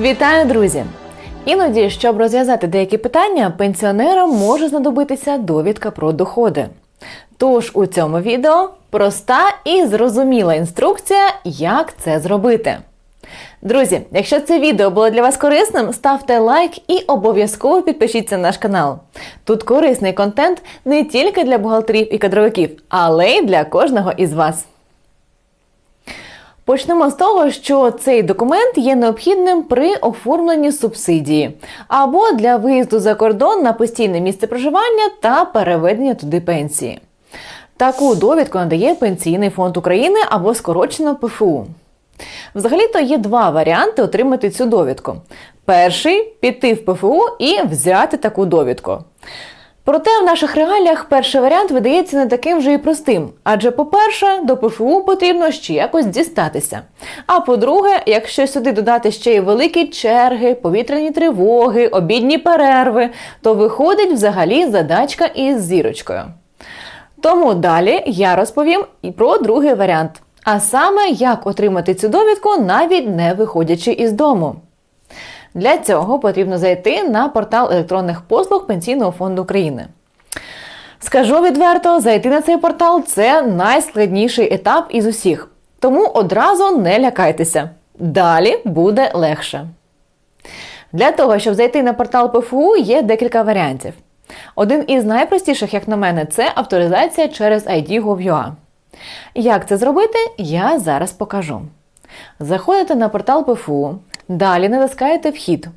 Вітаю, друзі! Іноді, щоб розв'язати деякі питання, пенсіонерам може знадобитися довідка про доходи. Тож у цьому відео проста і зрозуміла інструкція, як це зробити. Друзі, якщо це відео було для вас корисним, ставте лайк і обов'язково підпишіться на наш канал. Тут корисний контент не тільки для бухгалтерів і кадровиків, але й для кожного із вас. Почнемо з того, що цей документ є необхідним при оформленні субсидії або для виїзду за кордон на постійне місце проживання та переведення туди пенсії. Таку довідку надає Пенсійний фонд України або скорочено ПФУ. Взагалі-то є два варіанти отримати цю довідку. Перший піти в ПФУ і взяти таку довідку. Проте в наших реаліях перший варіант видається не таким вже і простим. Адже, по-перше, до ПФУ потрібно ще якось дістатися. А по-друге, якщо сюди додати ще й великі черги, повітряні тривоги, обідні перерви, то виходить взагалі задачка із зірочкою. Тому далі я розповім і про другий варіант. А саме, як отримати цю довідку, навіть не виходячи із дому. Для цього потрібно зайти на портал електронних послуг Пенсійного фонду України. Скажу відверто, зайти на цей портал це найскладніший етап із усіх. Тому одразу не лякайтеся. Далі буде легше. Для того, щоб зайти на портал ПФУ, є декілька варіантів. Один із найпростіших, як на мене, це авторизація через ID.gov.ua. Як це зробити, я зараз покажу. Заходите на портал ПФУ, далі натискаєте Вхід.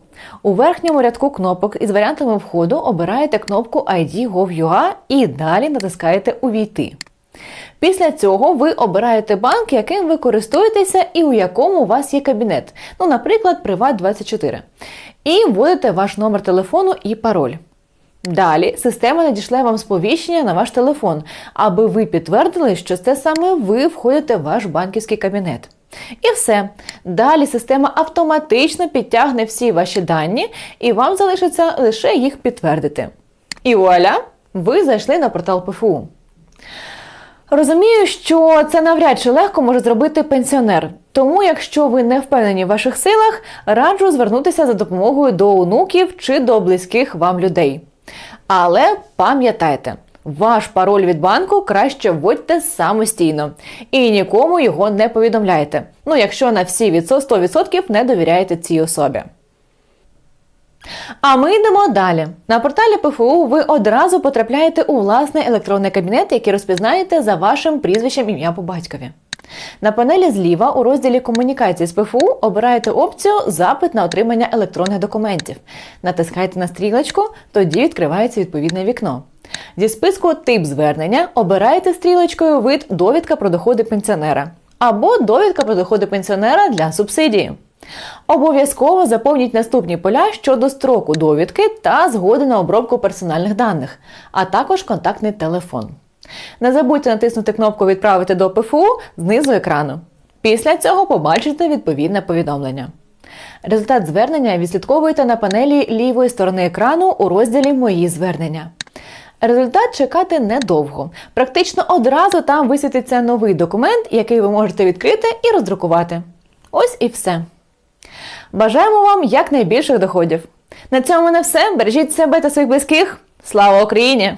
У верхньому рядку кнопок із варіантами входу обираєте кнопку ID.gov.ua і далі натискаєте Увійти. Після цього ви обираєте банк, яким ви користуєтеся і у якому у вас є кабінет, ну, наприклад, Приват24. І вводите ваш номер телефону і пароль. Далі система надішле вам сповіщення на ваш телефон, аби ви підтвердили, що це саме ви входите в ваш банківський кабінет. І все. Далі система автоматично підтягне всі ваші дані, і вам залишиться лише їх підтвердити. І вуаля! Ви зайшли на портал ПФУ. Розумію, що це навряд чи легко може зробити пенсіонер. Тому, якщо ви не впевнені в ваших силах, раджу звернутися за допомогою до онуків чи до близьких вам людей. Але пам'ятайте, ваш пароль від банку краще вводьте самостійно і нікому його не повідомляйте. Ну, якщо на всі від 100% не довіряєте цій особі. А ми йдемо далі. На порталі ПФУ ви одразу потрапляєте у власний електронний кабінет, який розпізнаєте за вашим прізвищем ім'я по батькові. На панелі зліва у розділі комунікації з ПФУ обираєте опцію Запит на отримання електронних документів. Натискайте на стрілочку, тоді відкривається відповідне вікно. Зі списку Тип звернення обираєте стрілочкою вид Довідка про доходи пенсіонера або Довідка про доходи пенсіонера для субсидії. Обов'язково заповніть наступні поля щодо строку довідки та згоди на обробку персональних даних, а також контактний телефон. Не забудьте натиснути кнопку Відправити до ПФУ знизу екрану. Після цього побачите відповідне повідомлення. Результат звернення відслідковуєте на панелі лівої сторони екрану у розділі Мої звернення. Результат чекати недовго. Практично одразу там висвітиться новий документ, який ви можете відкрити і роздрукувати. Ось і все. Бажаємо вам якнайбільших доходів. На цьому не все. Бережіть себе та своїх близьких. Слава Україні!